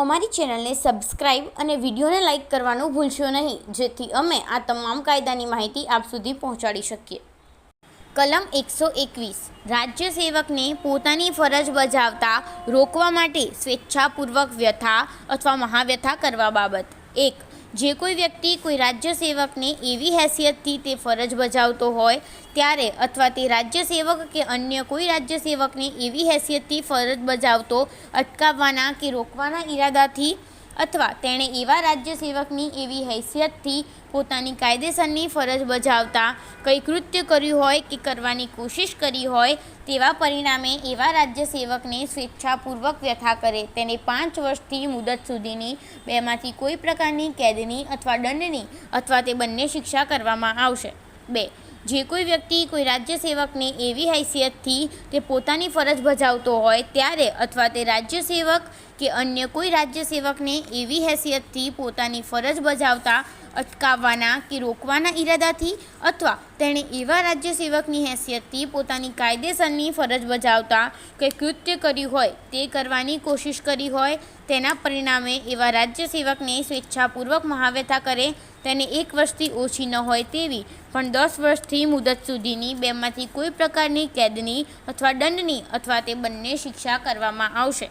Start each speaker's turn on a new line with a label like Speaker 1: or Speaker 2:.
Speaker 1: અમારી ચેનલને સબસ્ક્રાઇબ અને વિડીયોને લાઇક કરવાનું ભૂલશો નહીં, જેથી અમે આ તમામ કાયદાની માહિતી આપ સુધી પહોંચાડી શકીએ. કલમ એકસો એકવીસ. રાજ્ય સેવકને પોતાની ફરજ બજાવતા રોકવા માટે સ્વેચ્છાપૂર્વક વ્યથા અથવા મહાવ્યથા કરવા બાબત. એક જે કોઈ વ્યક્તિ કોઈ રાજ્ય સેવકને એવી હેસિયતથી તે ફરજ બજાવતો હોય ત્યારે અથવા તે રાજ્ય સેવક કે અન્ય કોઈ રાજ્ય સેવકને એવી હેસિયતથી ફરજ બજાવતો, અટકાવવાના કે રોકવાના ઈરાદાથી અથવા તેણે એવા રાજ્ય સેવકની એવી હૈસિયતથી પોતાની કાયદેસરની ફરજ બજાવતા કંઈ કૃત્ય કર્યું હોય કે કરવાની કોશિશ કરી હોય તેવા પરિણામે એવા રાજ્ય સેવકને સ્વેચ્છાપૂર્વક વ્યથા કરે. તેને પાંચ વર્ષથી મુદત સુધીની બેમાંથી કોઈ પ્રકારની કેદની અથવા દંડની અથવા તે બંને શિક્ષા કરવામાં આવશે. બે, જે કોઈ વ્યક્તિ કોઈ રાજ્ય સેવકને એવી હૈસિયતથી તે પોતાની ફરજ બજાવતો હોય ત્યારે અથવા તે રાજ્ય સેવક કે અન્ય કોઈ રાજ્ય સેવકને એવી હૈસિયતથી પોતાની ફરજ બજાવતા, અટકાવવાના કે રોકવાના ઈરાદાથી અથવા તેણે એવા રાજ્ય સેવકની હેસિયતથી પોતાની કાયદેસરની ફરજ બજાવતા કે કૃત્ય કર્યું હોય, તે કરવાની કોશિશ કરી હોય, તેના પરિણામે એવા રાજ્ય સેવકને સ્વેચ્છાપૂર્વક મહાવ્યથા કરે, તેને એક વર્ષથી ઓછી ન હોય તેવી. પણ દસ વર્ષથી મુદત સુધીની બેમાંથી કોઈ પ્રકારની કેદની અથવા દંડની અથવા તે બંને શિક્ષા કરવામાં આવશે.